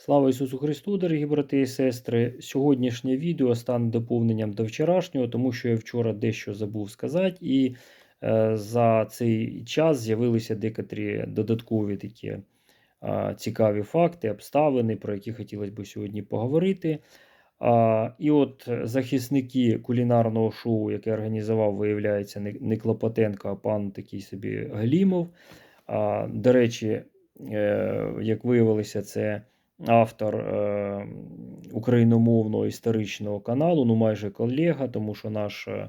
Слава Ісусу Христу, дорогі брати і сестри. Сьогоднішнє відео стане доповненням до вчорашнього, тому що я вчора дещо забув сказати, і е, за цей час з'явилися декотрі додаткові такі е, цікаві факти, обставини, про які хотілося б сьогодні поговорити. А, і от захисники кулінарного шоу, яке організував, виявляється, не, Клопотенко, а пан такий собі Глімов. А, до речі, е, як виявилося, це автор е, україномовного історичного каналу, ну майже колега, тому що наш е,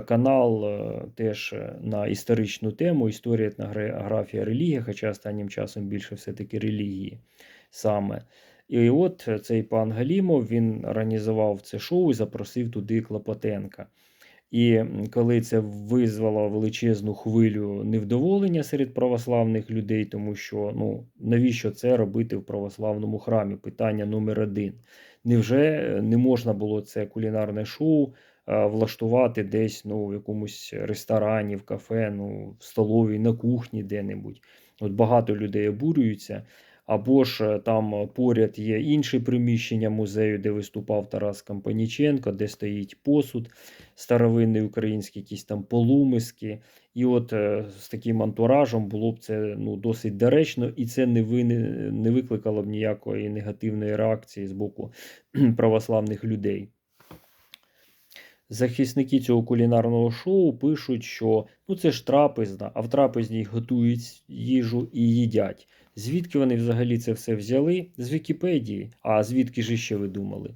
канал е, теж на історичну тему, історія, етнографія, релігія, хоча останнім часом більше все-таки релігії саме. І от цей пан Галімов він організував це шоу і запросив туди Клопотенка. І коли це визвало величезну хвилю невдоволення серед православних людей, тому що ну навіщо це робити в православному храмі? Питання номер один. Невже не можна було це кулінарне шоу а, влаштувати десь ну, в якомусь ресторані, в кафе, ну, в столовій, на кухні де-небудь? От багато людей обурюються. Або ж там поряд є інше приміщення музею, де виступав Тарас Кампаніченко, де стоїть посуд старовинний український, якісь там полумиски. І от е, з таким антуражем було б це ну, досить доречно, і це не ви, не викликало б ніякої негативної реакції з боку православних людей. Захисники цього кулінарного шоу пишуть, що ну це ж трапезна, а в трапезні готують їжу і їдять. Звідки вони взагалі це все взяли? З Вікіпедії. А звідки ж ще ви думали?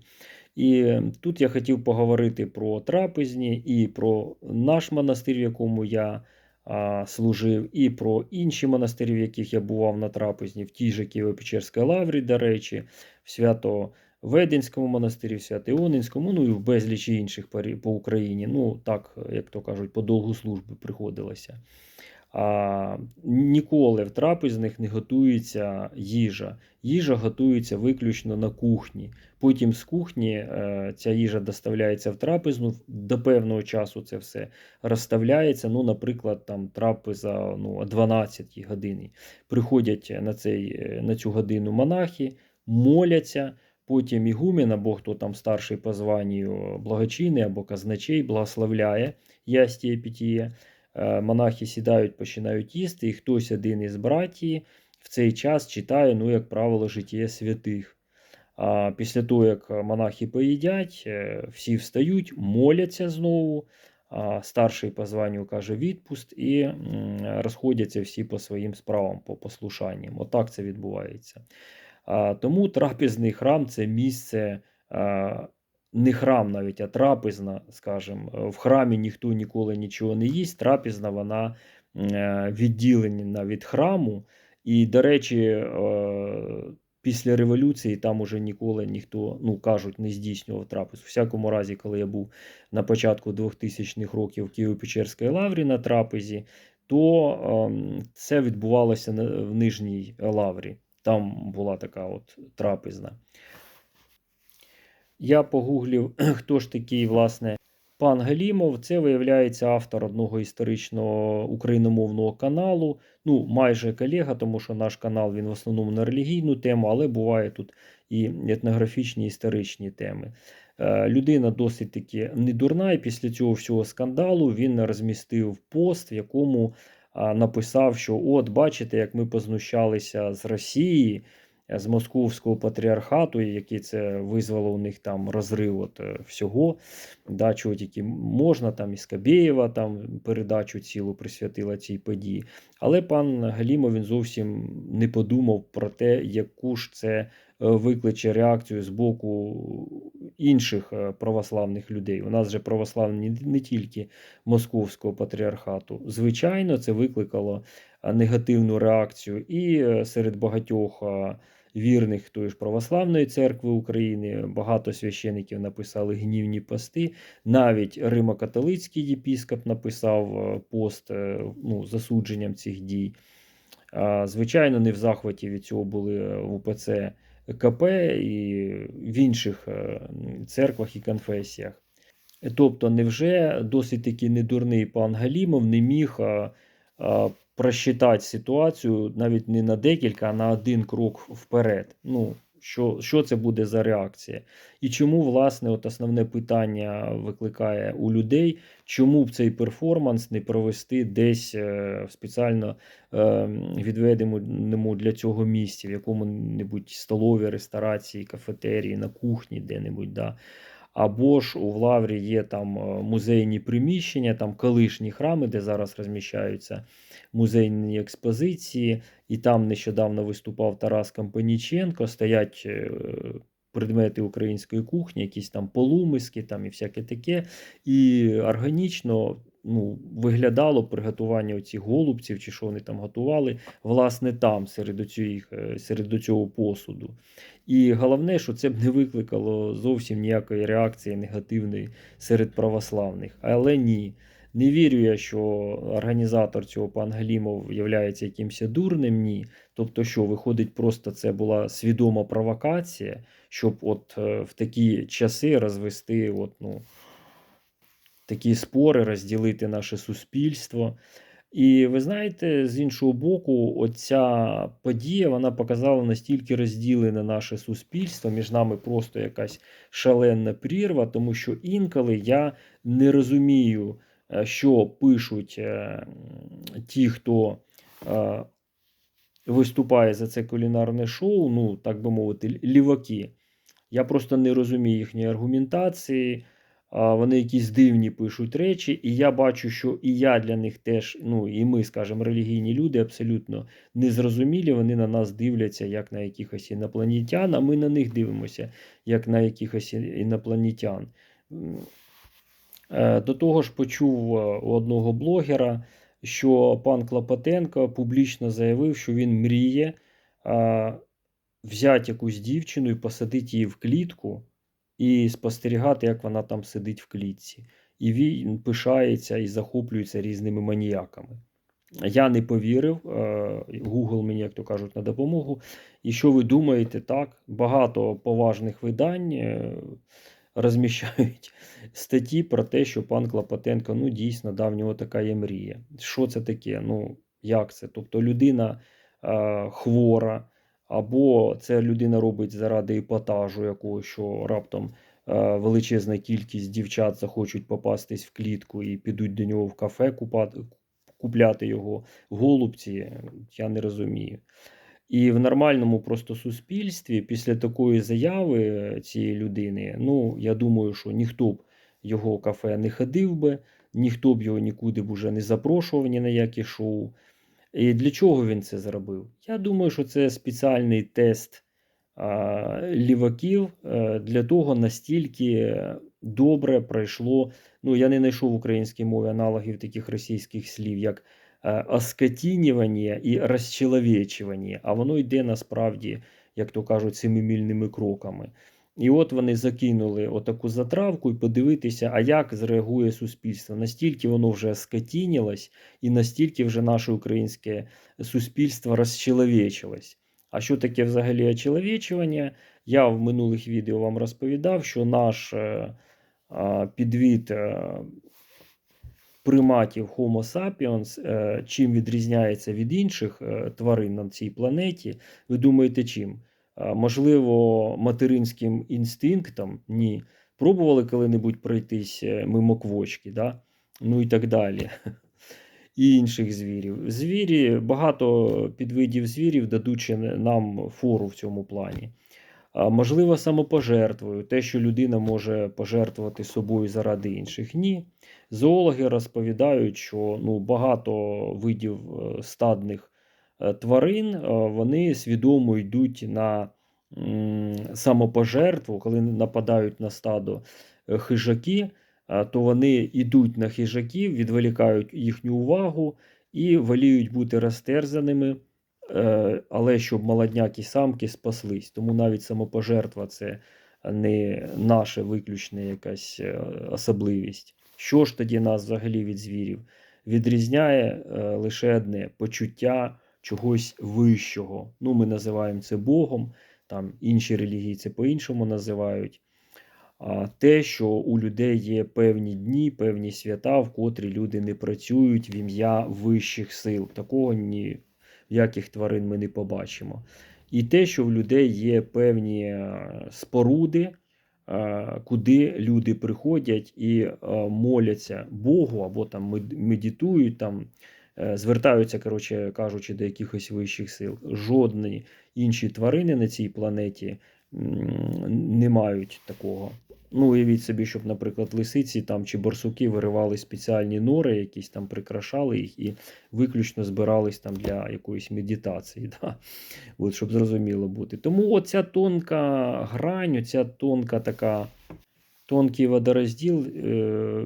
І тут я хотів поговорити про трапезні і про наш монастир, в якому я а, служив, і про інші монастирі, в яких я бував на трапезні, в тій же Києво-Печерській лаврі, до речі, в свято. Веденському монастирі, в Свято-Іонинському, ну і в безлічі інших по Україні. Ну, так, як то кажуть, по довгу службу приходилося. А, Ніколи в трапезних не готується їжа. Їжа готується виключно на кухні. Потім з кухні е, ця їжа доставляється в трапезну. До певного часу це все розставляється. Ну, Наприклад, там трапеза ну, о 12 годині. Приходять на, цей, е, на цю годину монахи, моляться. Потім ігумен, або хто там старший по званню благочинний або казначей, благословляє ястіє питіє. Е, монахи сідають, починають їсти, і хтось один із братії в цей час читає, ну, як правило, життя святих. А після того, як монахи поїдять, е, всі встають, моляться знову. Старший по званню каже відпуст, і розходяться всі по своїм справам, по послушанням. Отак це відбувається. Тому трапезний храм це місце, не храм навіть, а трапезна, скажімо. В храмі ніхто ніколи нічого не їсть. Трапезна вона е, відділена від храму. І, до речі, е, після революції там уже ніколи ніхто, ну кажуть, не здійснював трапез. У всякому разі, коли я був на початку 2000-х років в Києво-Печерській лаврі на трапезі, то ем, це відбувалося в Нижній лаврі. Там була така от трапезна. Я погуглив, хто ж такий, власне, пан Галімов. Це виявляється автор одного історичного україномовного каналу. Ну, майже колега, тому що наш канал він в основному на релігійну тему, але буває тут і етнографічні історичні теми. Е, людина досить таки недурна, і після цього всього скандалу він розмістив пост, в якому написав, що от бачите, як ми познущалися з Росії, з Московського патріархату, який це визвало у них там розрив от е, всього, да, чого тільки можна, там і Скабєєва там передачу цілу присвятила цій події. Але пан Галімов він зовсім не подумав про те, яку ж це Е, викличе реакцію з боку інших е, православних людей. У нас же православні не тільки московського патріархату. Звичайно, це викликало негативну реакцію і серед багатьох. Вірних тої ж православної церкви України багато священиків написали гнівні пости. Навіть Римо-католицький єпіскоп написав пост ну, засудженням цих дій. Звичайно, не в захваті від цього були в УПЦ КП і в інших е, церквах і конфесіях. Тобто, невже досить таки недурний пан Галімов не міг просчитати ситуацію навіть не на декілька, а на один крок вперед. Ну, що, що це буде за реакція. І чому, власне, от основне питання викликає у людей, чому б цей перформанс не провести десь е, в спеціально е, відведеному для цього місці, в якому-небудь столовій, ресторації, кафетерії, на кухні, де-небудь. Да? Або ж у Лаврі є там е, музейні приміщення, там колишні храми, де зараз розміщаються музейні експозиції, і там нещодавно виступав Тарас Кампаніченко, стоять е, предмети української кухні, якісь там полумиски там і всяке таке. І органічно ну, виглядало приготування оцих голубців, чи що вони там готували, власне, там, серед, оцих, е, серед цього посуду. І головне, що це б не викликало зовсім ніякої реакції негативної серед православних. Але ні. Не вірю я, що організатор цього пан Галімов є якимось дурним, ні. Тобто, що виходить, просто це була свідома провокація, щоб от е, в такі часи розвести от, ну, такі спори, розділити наше суспільство. І ви знаєте, з іншого боку, оця подія вона показала настільки розділене наше суспільство, між нами просто якась шаленна прірва, тому що інколи я не розумію, е, що пишуть е, ті, хто е, виступає за це кулінарне шоу, ну, так би мовити, ліваки. Я просто не розумію їхньої аргументації вони якісь дивні пишуть речі, і я бачу, що і я для них теж, ну і ми, скажімо, релігійні люди абсолютно незрозумілі. Вони на нас дивляться як на якихось інопланетян, а ми на них дивимося як на якихось інопланетян. Е, до того ж, почув е, у одного блогера, що пан Клопотенко публічно заявив, що він мріє взяти якусь дівчину і посадити її в клітку і спостерігати, як вона там сидить в клітці. І він пишається і захоплюється різними маніяками. Я не повірив, е, Google мені, як то кажуть, на допомогу. І що ви думаєте, так? Багато поважних видань е, розміщають статті про те, що пан Клопотенко ну, дійсно да, нього така є мрія. Що це таке? Ну, як це? Тобто людина е, хвора, або це людина робить заради епатажу, якого що раптом е, величезна кількість дівчат захочуть попастись в клітку і підуть до нього в кафе купати, купляти його голубці. Я не розумію. І в нормальному просто суспільстві після такої заяви цієї людини, ну я думаю, що ніхто б його кафе не ходив би, ніхто б його нікуди б уже не запрошував ні на які шоу. І для чого він це зробив? Я думаю, що це спеціальний тест а, ліваків а, для того, настільки добре пройшло. Ну, я не знайшов в українській мові аналогів таких російських слів, як оскотінювання і розчеловечування, а воно йде насправді, як то кажуть, семимільними кроками. І от вони закинули отаку затравку і подивитися, а як зреагує суспільство. Настільки воно вже скотінілось, і настільки вже наше українське суспільство розчеловечилось. А що таке взагалі очеловечування? Я в минулих відео вам розповідав, що наш е, підвід е, приматів Homo sapiens е, чим відрізняється від інших тварин на цій планеті. Ви думаєте, чим? Можливо, материнським інстинктом, ні. Пробували коли-небудь пройтись мимо квочки, да? ну і так далі. І інших звірів. Звірі, багато підвидів звірів, дадучи нам фору в цьому плані. Можливо, самопожертвою, те, що людина може пожертвувати собою заради інших. Ні. Зоологи розповідають, що ну, багато видів е, стадних тварин, е, вони свідомо йдуть на самопожертву, коли нападають на стадо е, хижаки, то вони йдуть на хижаків, відволікають їхню увагу і воліють бути розтерзаними, але щоб молодняки самки спаслись. Тому навіть самопожертва це не наша виключна якась особливість. Що ж тоді нас взагалі від звірів? Відрізняє лише одне почуття чогось вищого. Ну, Ми називаємо це Богом, там інші релігії це по-іншому називають. А те, що у людей є певні дні, певні свята, в котрі люди не працюють в ім'я вищих сил. Такого ні яких тварин ми не побачимо. і те, що в людей є певні е, споруди, е, куди люди приходять і е, моляться Богу або там медитують, там, звертаються, коротше кажучи, до якихось вищих сил. Жодні інші тварини на цій планеті не мають такого. Ну, уявіть собі, щоб, наприклад, лисиці там чи борсуки виривали спеціальні нори, якісь там прикрашали їх і виключно збирались там для якоїсь медитації. Да? От, щоб зрозуміло бути. Тому оця тонка грань, оця тонка така, тонкий водорозділ е,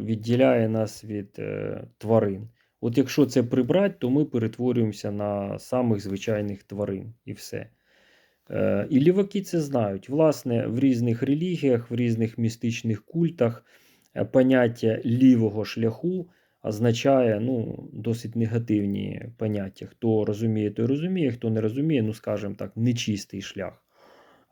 відділяє нас від е, тварин. От якщо це прибрати, то ми перетворюємося на самих звичайних тварин і все. Е, І ліваки це знають. Власне, в різних релігіях, в різних містичних культах е, поняття лівого шляху означає ну, досить негативні поняття. Хто розуміє, той розуміє, хто не розуміє, ну, скажімо так, нечистий шлях,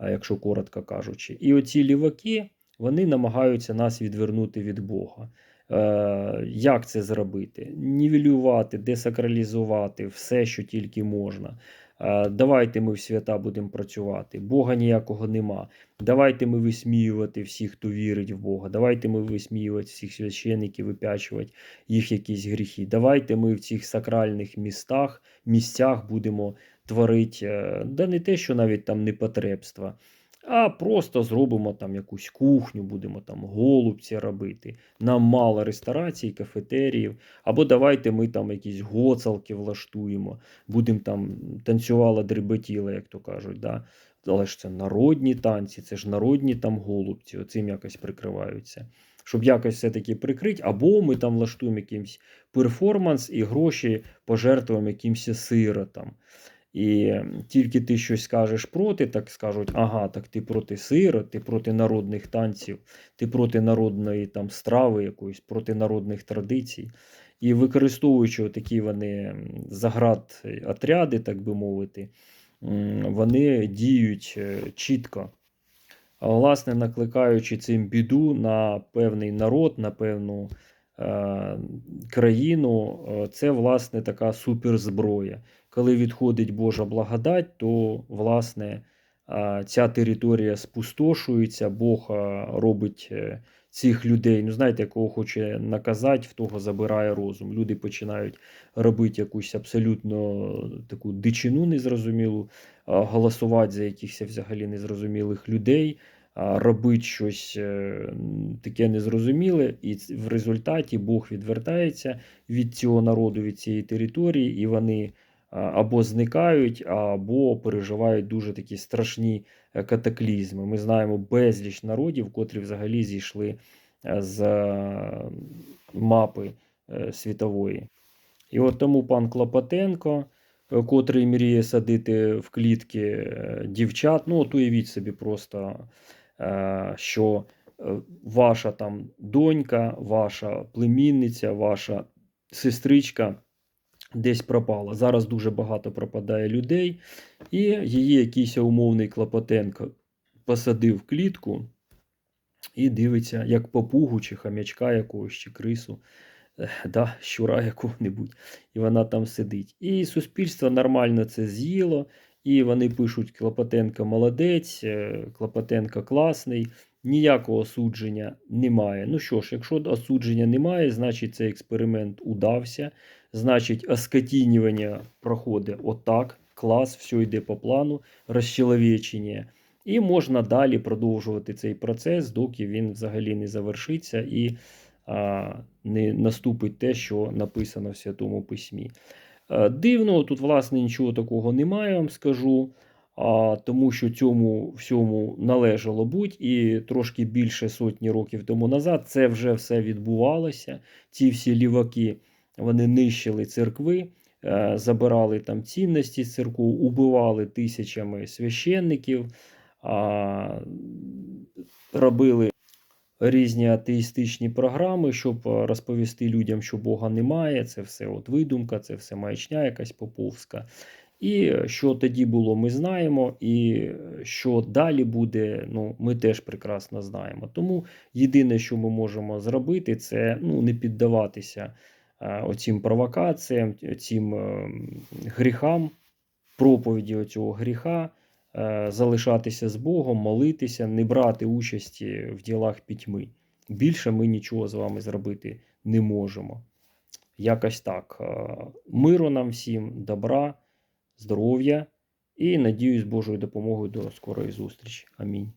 якщо коротко кажучи. І оці ліваки вони намагаються нас відвернути від Бога. Е, Як це зробити? Нівелювати, десакралізувати все, що тільки можна. Е, Давайте ми в свята будемо працювати. Бога ніякого нема. Давайте ми висміювати всіх, хто вірить в Бога. Давайте ми висміювати всіх священиків, випячувати їх якісь гріхи. Давайте ми в цих сакральних містах, місцях будемо творити, е, да не те, що навіть там непотребства, а просто зробимо там якусь кухню, будемо там голубці робити. Нам мало ресторацій, кафетеріїв. Або давайте ми там якісь гоцалки влаштуємо, будемо там танцювала, дріботіла, як то кажуть. Да? Але ж це народні танці, це ж народні там голубці, оцим якось прикриваються. Щоб якось все-таки прикрити, або ми там влаштуємо якийсь перформанс і гроші пожертвуємо якимось сиротам. І тільки ти щось скажеш проти, так скажуть, ага, так ти проти сирот, ти проти народних танців, ти проти народної там страви якоїсь, проти народних традицій. І використовуючи такі вони заград отряди, так би мовити, вони діють е, чітко. Власне, накликаючи цим біду на певний народ, на певну е, країну, е, це власне така суперзброя. Коли відходить Божа благодать, то власне е, ця територія спустошується, Бог е, робить е, цих людей, ну знаєте, якого хоче наказати, в того забирає розум. Люди починають робити якусь абсолютно таку дичину незрозумілу, голосувати за якихось взагалі незрозумілих людей, а, робити щось е, таке незрозуміле, і в результаті Бог відвертається від цього народу, від цієї території, і вони або зникають, або переживають дуже такі страшні е, катаклізми. Ми знаємо безліч народів, котрі взагалі зійшли е, з мапи світової. І от тому пан Клопотенко, котрий мріє садити в клітки дівчат, ну от уявіть собі просто, що е, ваша там донька, ваша племінниця, ваша сестричка десь пропала. Зараз дуже багато пропадає людей, і її якийсь умовний Клопотенко посадив в клітку і дивиться, як попугу чи хам'ячка якогось, чи крису, е, да, щура якого-небудь, і вона там сидить. І суспільство нормально це з'їло, і вони пишуть Клопотенко молодець, е, Клопотенко класний. Ніякого осудження немає. Ну що ж, якщо осудження немає, значить цей експеримент удався. Значить, оскотінювання проходить отак. Клас, все йде по плану, розчеловечення. І можна далі продовжувати цей процес, доки він взагалі не завершиться і а, не наступить те, що написано в Святому Письмі. Е, Дивно, тут, власне, нічого такого немає, вам скажу, тому що цьому всьому належало бути, і трошки більше сотні років тому назад це вже все відбувалося. Ці всі ліваки вони нищили церкви, е, забирали там цінності з церков, убивали тисячами священників робили різні атеїстичні програми, щоб е, розповісти людям, що Бога немає. Це все от видумка, це все маячня якась поповська. І е, що тоді було, ми знаємо, і е, що далі буде, ну, ми теж прекрасно знаємо. Тому єдине, що ми можемо зробити, це ну, не піддаватися оцім провокаціям, цим е, гріхам, проповіді оцього гріха, залишатися з Богом, молитися, не брати участі в ділах пітьми. Більше ми нічого з вами зробити не можемо. Якось так. Е, Миру нам всім, добра, здоров'я і надіюсь, Божою допомогою до скорої зустрічі. Амінь.